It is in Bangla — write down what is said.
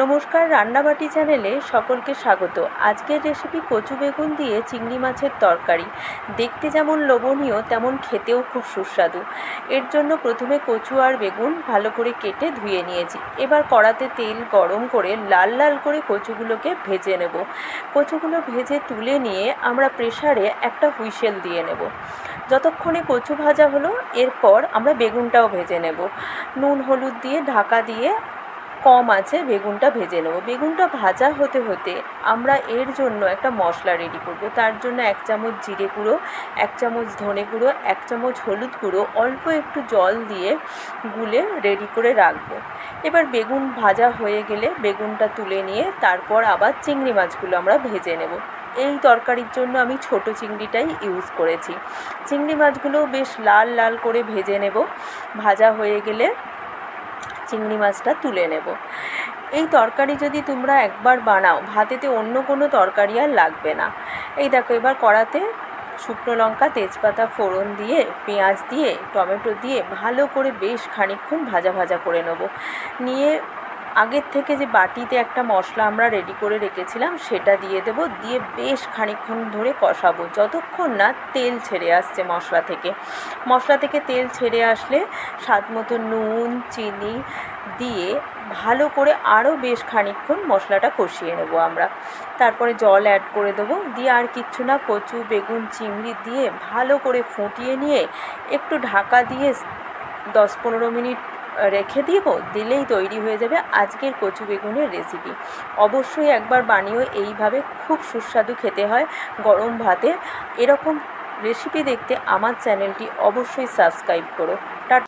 নমস্কার রান্নাবাটি চ্যানেলে সকলকে স্বাগত। আজকের রেসিপি কচু বেগুন দিয়ে চিংড়ি মাছের তরকারি। দেখতে যেমন লোভনীয়, তেমন খেতেও খুব সুস্বাদু। এর জন্য প্রথমে কচু আর বেগুন ভালো করে কেটে ধুয়ে নিয়েছি। এবার কড়াতে তেল গরম করে লাল লাল করে কচুগুলোকে ভেজে নেব। কচুগুলো ভেজে তুলে নিয়ে আমরা প্রেসারে একটা হুইসেল দিয়ে নেব। যতক্ষণে কচু ভাজা হলো, এরপর আমরা বেগুনটাও ভেজে নেব। নুন, হলুদ দিয়ে ঢাকা দিয়ে কম আছে, বেগুনটা ভেজে নেব। বেগুনটা ভাজা হতে হতে আমরা এর জন্য একটা মশলা রেডি করব। তার জন্য এক চামচ জিরে গুঁড়ো, এক চামচ ধনে গুঁড়ো, এক চামচ হলুদ গুঁড়ো, অল্প একটু জল দিয়ে গুলে রেডি করে রাখব। এবার বেগুন ভাজা হয়ে গেলে বেগুনটা তুলে নিয়ে তারপর আবার চিংড়ি মাছগুলো আমরা ভেজে নেব। এই তরকারির জন্য আমি ছোট চিংড়িটাই ইউজ করেছি। চিংড়ি মাছগুলো বেশ লাল লাল করে ভেজে নেব। ভাজা হয়ে গেলে চিংড়ি মাছটা তুলে নেব। এই তরকারি যদি তোমরা একবার বানাও, ভাতেতে অন্য কোনো তরকারি আর লাগবে না। এই দেখো, এবার কড়াতে শুকনো লঙ্কা, তেজপাতা, ফোড়ন দিয়ে, পেঁয়াজ দিয়ে, টমেটো দিয়ে ভালো করে বেশ খানিক্ষণ ভাজা ভাজা করে নেব। নিয়ে আগের থেকে যে বাটিতে একটা মশলা আমরা রেডি করে রেখেছিলাম, সেটা দিয়ে দেব। দিয়ে বেশ খানিকক্ষণ ধরে কষাবো। যতক্ষণ না তেল ছেড়ে আসছে মশলা থেকে। মশলা থেকে তেল ছেড়ে আসলে স্বাদ মতো নুন, চিনি দিয়ে ভালো করে আরও বেশ খানিকক্ষণ মশলাটা কষিয়ে নেব আমরা। তারপরে জল অ্যাড করে দেবো। দিয়ে আর কিচ্ছু না, কচু, বেগুন, চিংড়ি দিয়ে ভালো করে ফুটিয়ে নিয়ে একটু ঢাকা দিয়ে দশ পনেরো মিনিট রেখে দিব, দিলেই তৈরি হয়ে যাবে আজকের কচু বেগুনের রেসিপি অবশ্যই একবার বানিয়েও এইভাবে খুব সুস্বাদু খেতে হয় গরম ভাতে। এরকম রেসিপি দেখতে আমার চ্যানেলটি অবশ্যই সাবস্ক্রাইব করো।